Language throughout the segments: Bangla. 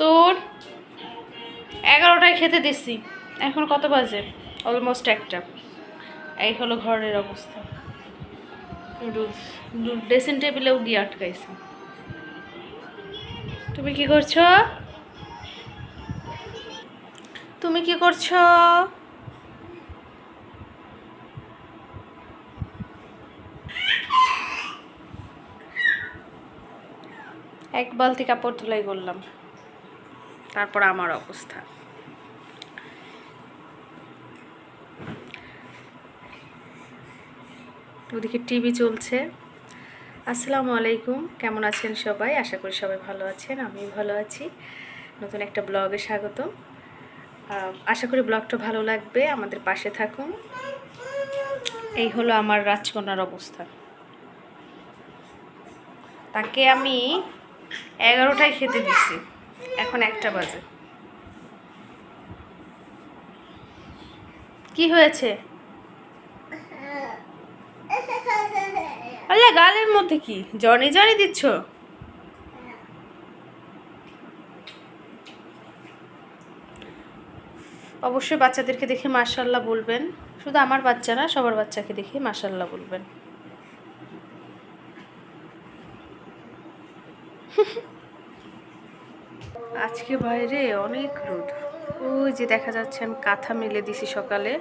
তোর এগারোটায় খেতে দিছি। এখন কত বাজে? অলমোস্ট একটা। এই হলো ঘরের অবস্থা। ড্রেসিং টেবিলেও গিয়ে আটকাইছে। তুমি কি করছ? তুমি কি করছ? এক বালতি কাপড় ধুলাই করলাম তারপর আমার অবস্থা। ওদিকে টিভি চলছে। আসসালামু আলাইকুম, কেমন আছেন সবাই? আশা করি সবাই ভালো আছেন আমি ভালো আছি। নতুন একটা ব্লগে স্বাগত আশা করি ব্লগটা ভালো লাগবে, আমাদের পাশে থাকুন। এই হলো আমার রাজকন্যার অবস্থা। তাকে আমি এগারোটায় খেতে দিছি। এখন একটা বাজে। কি হয়েছে? আল্লাহ গালের মধ্যে কি? জনি জনি দিচ্ছ? অবশ্যই বাচ্চাদেরকে দেখে মাশাল্লাহ বলবেন। শুধু আমার বাচ্চা না, সবার বাচ্চাকে দেখে মাশাল্লাহ বলবেন। আজকে বাইরে অনেক রোদ। ওই যে দেখা যাচ্ছে আমি কাঁথা মেলে দিছি সকালে।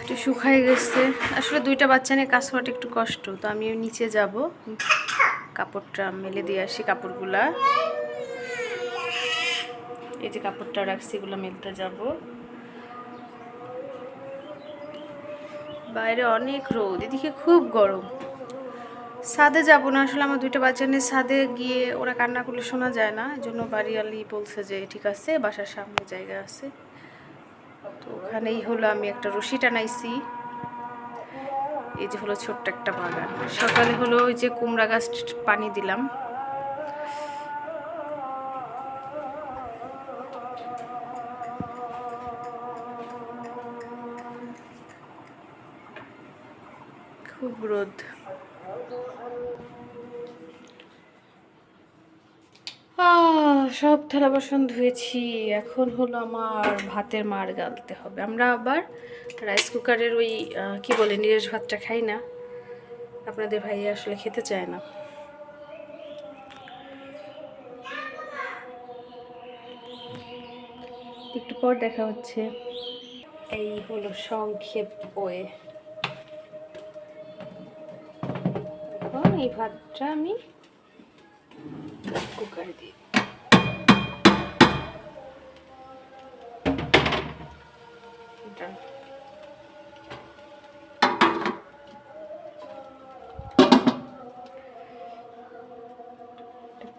একটু শুকাই গেছে। আসলে দুইটা বাচ্চা নিয়ে কাজ করাটা একটু কষ্ট, তো আমি নিচে যাব। কাপড়টা মেলে দিয়ে আসি কাপড়গুলা। এই যে কাপড়টা রাখছি, এগুলো মেলতে যাব। বাইরে অনেক রোদ, এদিকে খুব গরম। ছাদে যাব না, আসলে আমার দুইটা বাচ্চা নিয়ে ছাদে গিয়ে ওরা কান্না করলে শোনা যায় না জন্য বাড়িওয়ালি বলছে যে, ঠিক আছে, বাসার সামনে জায়গা আছে। তো ওখানেই হলো আমি একটা রশি টানাইছি। এই যে হলো ছোট্ট একটা বাগান। সকালে হলো ওই যে কুমড়া গাছ পানি দিলাম। খুব রোদ। সব থালা বাসন ধুয়েছি। এখন হলো আমার ভাতের মার গালতে হবে। আমরা আবার রাইস কুকারের ওই কি বলে নিরেশ ভাতটা খাই না। আপনাদের ভাই আসলে খেতে চায় না। একটু পর দেখা হচ্ছে। এই হলো সংক্ষেপ ওয়ে এই ভাতটা আমি কুকারে দিয়ে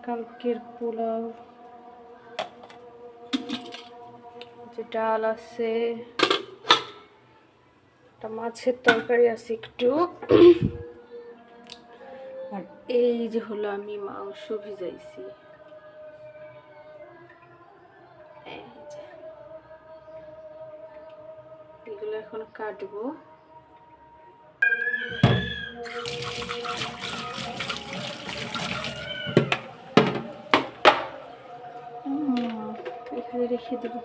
কালকের পোলাও। যে ডাল আছে মাছের তরকারি আছে একটু। এই যে হলো আমি মাংস ভিজাইছি। এগুলো এখন কাটবো। এখানে রেখে দেবো।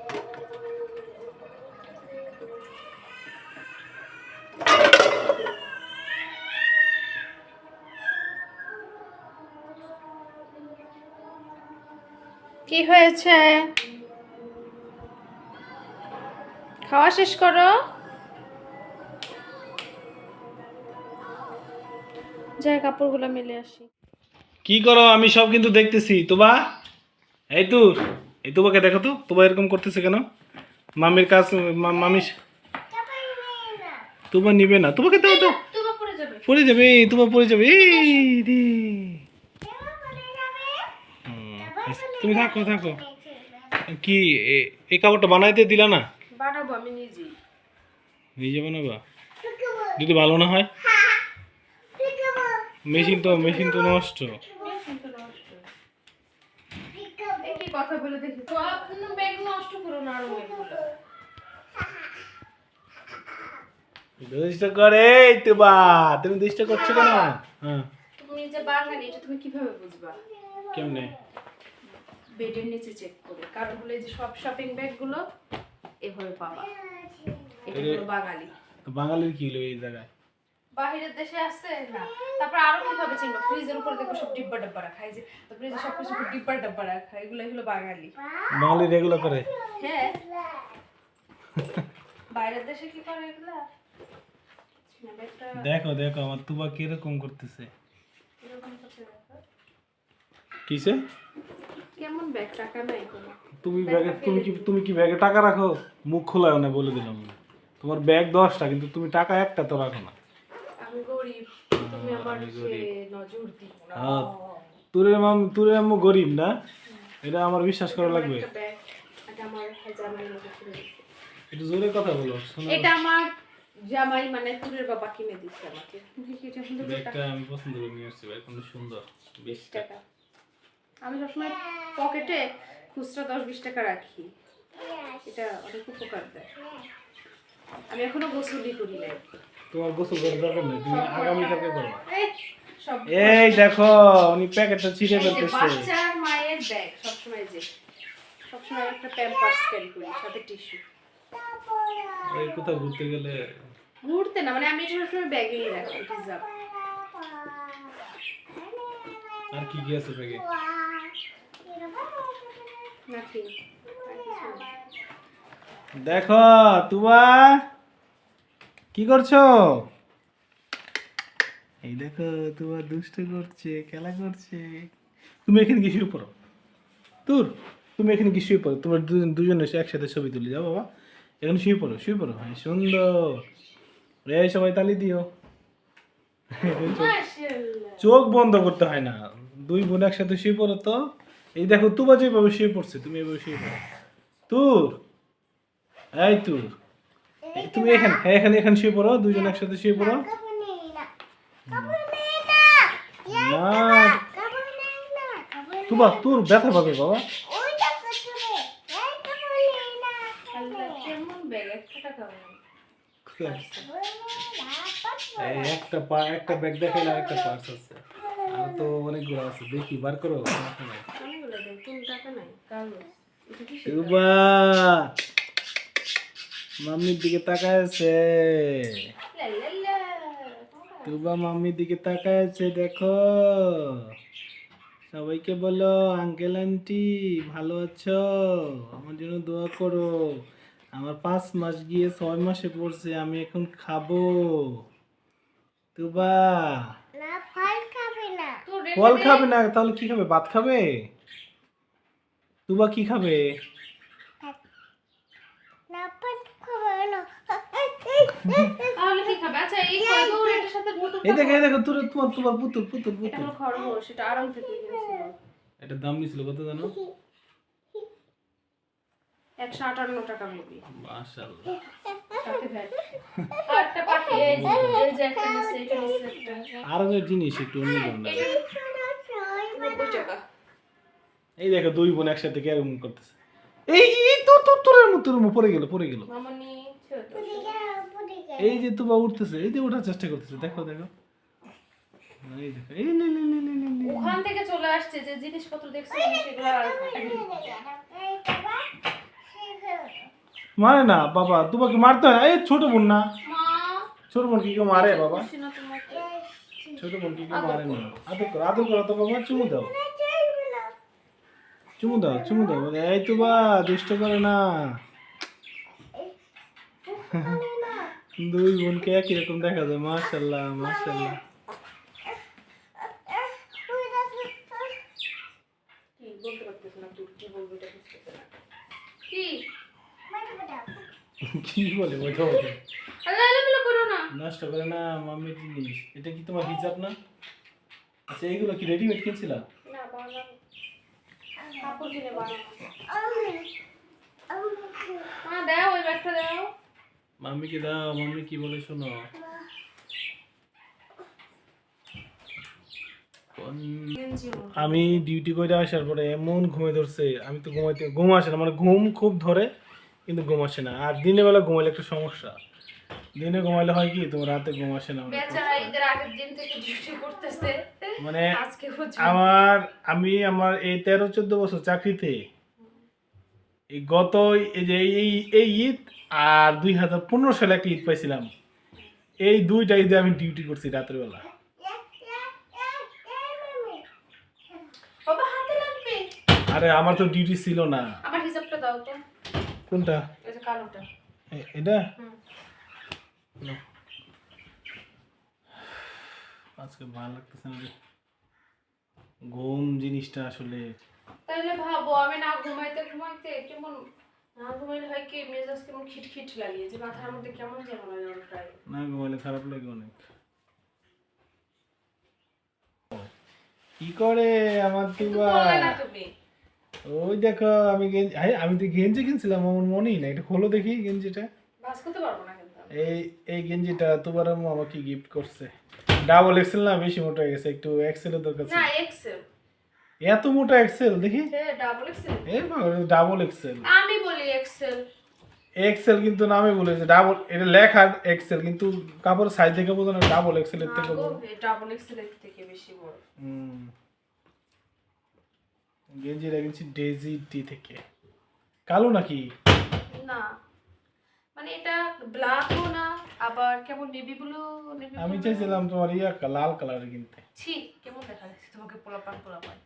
কি হয়েছে? খাওয়া শেষ করো। যাই কাপড়গুলো মেলে আসি। কি করো? আমি সব কিন্তু দেখতেছি। তোবা? এই তো এই তোবাকে দেখো তো। তোবা এরকম করতেছে কেন? মামির কাজ মামি তোবা নিবে না। তোমাকে দাও তো। পড়ে যাবে। পড়ে যাবে তোবা পড়ে যাবে। এই রে হুম, তুমি থাকো থাকো। কি এই কাপড়টা বানাইতে দিলা না? বানাবো আমি নিজেই নিজে বানাবা? যদি ভালো না হয়? মেশিন তো মেশিন তো নষ্ট। কি কথা বলে দেখি। ব্যাগ নষ্ট করো না দুষ্ট করে এই তোবা তুমি দুষ্ট করছ কেন? হ্যাঁ। তুমি যে বাঙালি এটা তুমি কীভাবে বুঝবা? কেমনে? বেডের নিচে চেক করে। কারণ হলো এই যে সব শপিং ব্যাগগুলো এভাবে পাওয়া। এটা হলো বাঙালি। তো বাঙালির কি হলো এই জায়গায়? বাহিরের দেশে আছে? না। তারপর আরও কীভাবে চিনবো? ফ্রিজের উপর দেখো সব ডিব্বা ডাব্বা রাখা। এই যে ফ্রিজে সব কিছু ডিব্বা ডাব্বা রাখা। এগুলো হলো বাঙালি। বাঙালি এগুলো করে? হ্যাঁ। বাইরের দেশে কি করে এগুলো? দেখো দেখো আমার তুবা কীরকম করতেছে। এরকম করতে দেখো। কিসে? কেমন ব্যাগ টাকা নাই কোনো। তুমি ব্যাগে তুমি কি তুমি কি ব্যাগে টাকা রাখো? মুখ খোলায় না বলে দিলাম তোমার ব্যাগ দশটা কিন্তু তুমি টাকা একটা তো রাখো না। আমি গরিব তুমি আমার সে নজর দিও না। হ্যাঁ। তোরে মাম তোরে আম্মু গরিব না? এটা আমার বিশ্বাস করা লাগবে। এটা আমার। একটু জোরে কথা বলো শোনো। এটা আমার জামাই মানে তুরের বাবা কিনে দিচ্ছে আমাকে। এটা আমি পছন্দ করে নিয়ে আসছি ব্যাগ কিন্তু সুন্দর বেশ টাকা। আমি সবসময় পকেটে খুচরা দশ বিশ টাকা রাখি। এটা অনেক উপকার দেয়। আমি এখনও গোসলই করি নাই। তোমার গোসল করার দরকার নেই তুমি আগামীকালকে করবা। এই, এই দেখো উনি প্যাকেটটা ছিঁড়ে ফেলতেছে। বাচ্চার মায়ের ব্যাগ সবসময় যে সবসময় একটা প্যাম্পার্স ক্যারি করি সাথে টিস্যু। এই কোথাও ঘুরতে গেলে ঘুরতে না মানে আমি সবসময় ব্যাগেই রাখি রিজার্ভ আর কি কি আছে ব্যাগে? দেখো তুবা কি করছ? এই দেখো তোমার দুষ্ট করছে খেলা করছে। তুমি এখানে কি শুয়ে পড়ো। তোর তুমি এখানে কি শুয়ে পড়ো। তোমার দুজন দুজন এসে একসাথে ছবি তুলে যাও বাবা এখানে শুয়ে পড়ো শুয়ে পড়ো। হ্যাঁ সুন্দর। রে সবাই তালি দিও। চোখ বন্ধ করতে হয় না। দুই বোন একসাথে শুয়ে পড়ো তো। এই দেখো তুবা যেভাবে শুয়ে পড়ছে তুমি এভাবে শুয়ে পড়ো। তুর এই তুর। তুমি এখানে হ্যাঁ এখানে এখানে শুয়ে পড়ো দুজন একসাথে শুয়ে পড়ো। না তুবা তোর ব্যথা পাবে বাবা। একটা পা একটা ব্যাগ দেখাইলে একটা পার্স আছে। আর তো অনেকগুলো আছে দেখি বার করো সমস্যা নাই। অনেকগুলো দেখ তুমি মাম্মির দিকে তাকায় আছে মাম্মির দিকে তাকায় আছে দেখো। সবাইকে বলো আঙ্কেল আন্টি ভালো আছো? আমার জন্য দোয়া করো। আমার পাঁচ মাস গিয়ে ছয় মাসে পড়ছে আমি এখন খাব। তুবা ফল খাবে না তাহলে কি খাবে? ভাত খাবে? তুবা কি খাবে? তাহলে কি আচ্ছা এই খরগোশ এটার সাথে পুতুল এই দেখো এই দেখো তোর তোমার তোমার পুতুল এটা দাম নিছিল কত জানো? একশো আটান্ন টাকা মেবি আর জিনিস একটু অন্য নব্বই টাকা? এই দেখো দুই বোন একসাথে কেরম করতেছে? এই এই তো তো তোর মু তোর পড়ে গেল পড়ে গেল। তো এই যে তুবা উঠতেছে এই যে ওঠার চেষ্টা করতেছে দেখো দেখো। এই দেখো এই লে লে লে লে লে লে। ওখান থেকে চলে আসছে যে জিনিসপত্র দেখছি সেগুলো মারে না বাবা তোমাকে মারতে হয় এই ছোট বোন না। ছোট বোন কি কেউ মারে বাবা? ছোট বোন কি কেউ মারে না। আদর করো আদর করো তো বাবা চুমু দাও। চুমু দাও চুমু দাও বলে, এই তো বা দুষ্ট করে না। দুই বোনকে একই রকম দেখা যায় মাশাল্লাহ মাশাল্লাহ। কি বলে বোঝা না। নষ্ট করে না মাম্মির জিনিস। এটা কি তোমার হিসাব না? আচ্ছা এইগুলো কি রেডিমেড কিনছিলা? না বাবা কাপড় কিনে বানানো দাও ওই ব্যাগটা দাও। মাম্মিকে দাও মাম্মি কি বলে শোনো? আমি ডিউটি করে আসার পরে এমন ঘুমে ধরছে আমি তো ঘুমাইতে ঘুম আসে না মানে ঘুম খুব ধরে কিন্তু ঘুম আসে না। আর দিনের বেলা ঘুমাইলে একটা সমস্যা। দিনে ঘুমাইলে হয় কি তোমার রাতে ঘুম আসে না বেচারা ঈদের আগের দিন থেকে ডিউটি করতেছে। মানে আমার আমি আমার এই তেরো চোদ্দ বছর চাকরিতে এই গত এই যে এই এই ঈদ আর দুই হাজার পনেরো সালে একটা ঈদ পাইছিলাম। এই দুইটা ঈদে আমি ডিউটি করছি রাত্রিবেলা। আরে আমার তো ডিউটি ছিল না। আমার হিসাবটা দাও তো। কোনটা? এটা। না। আজকে ভালো লাগতেছে না রে। ঘুম জিনিসটা আসলে তাহলে ভাবো আমি না ঘুমাইতে ঘুমাইতে কেমন না ঘুমাইলে হয় কি মেজাজ কেমন খিটখিট লাগে যে মাথার মধ্যে কেমন যেন লাগে না ঘুমাইলে খারাপ লাগে অনেক। কি করে আমার তুবা ওই দেখো আমি গেঞ্জি আমি তো গেঞ্জি কিনছিলাম আমার মনেই না এটা খোলো দেখি গেঞ্জিটা। ভাজ করতে পারব না। এই এই গেঞ্জিটা তোমার আম্মু আমাকে গিফট করছে। ডাবল এক্সেল না বেশি মোটা হয়ে গেছে একটু এক্সেলের দরকার ছিল। না এক্সেল এত মোটা এক্সেল দেখি। হ্যাঁ ডাবল এক্সেল এই ডাবল এক্সেল আমি বলি এক্সেল এক্সেল কিন্তু নামে বলেছে ডাবল এটা লেখা এক্সেল কিন্তু কাপড় সাইজ দেখে বোঝো না ডাবল এক্সেল এর থেকে বড়। ডাবল এক্সেল এর থেকে বেশি বড়। হুম। গেঞ্জি রেখেছি ডেজি টি থেকে। কালো নাকি? না। মানে এটা ব্ল্যাকও না আবার কেমন নেভি ব্লু আমি চাইছিলাম তোমার ইয়া লাল কালারের কিনতে। ছি কেমন দেখা যাচ্ছে তোমাকে পোলাপান পোলাপান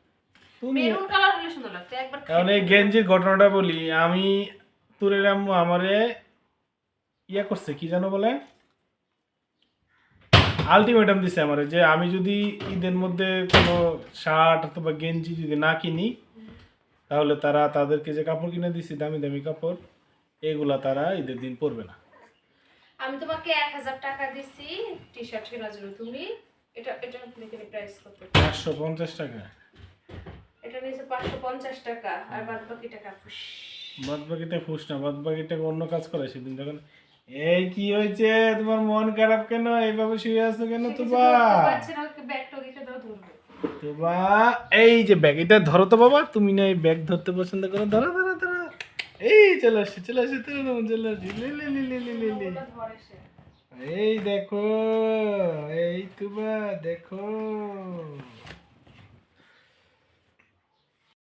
মেরুন কালার হলে সুন্দর লাগতো একবার কারণ এই গেঞ্জির ঘটনাটা বলি আমি তুরের আম্মু আমারে ইয়া করছে কি জানো বলে? আলটিমেটাম দিছে আমারে যে আমি যদি ঈদের মধ্যে কোনো শার্ট অথবা গেঞ্জি যদি না কিনি তাহলে তারা তাদেরকে যে কাপড় কিনে দিছি দামি দামি কাপড় এগুলা তারা ঈদের দিন পরবে না। আমি তোমাকে এক হাজার টাকা দিছি টি শার্ট কেনার জন্য। তুমি এটা এটা দেখে প্রাইস কত পাঁচশো পঞ্চাশ টাকা। এটা নিয়েছে পাঁচশো পঞ্চাশ টাকা আর বাদ বাকি টাকা ফুস। বাদ বাকিটা ফুস না বাদ বাকিটা অন্য কাজ করে সেদিন যখন। এই কি হয়েছে? তোমার মন খারাপ কেন? এইভাবে শুয়ে আছো কেন তুবা? তুবা এই যে ব্যাগ এটা ধরো তো বাবা। তুমি না এই ব্যাগ ধরতে পছন্দ করো ধরো ধরো ধরো। এই, চলে আসছে চলে আসছে চলে আসছে। লে লে লে লে লে লে লে। এই দেখো, এই তুবা দেখো।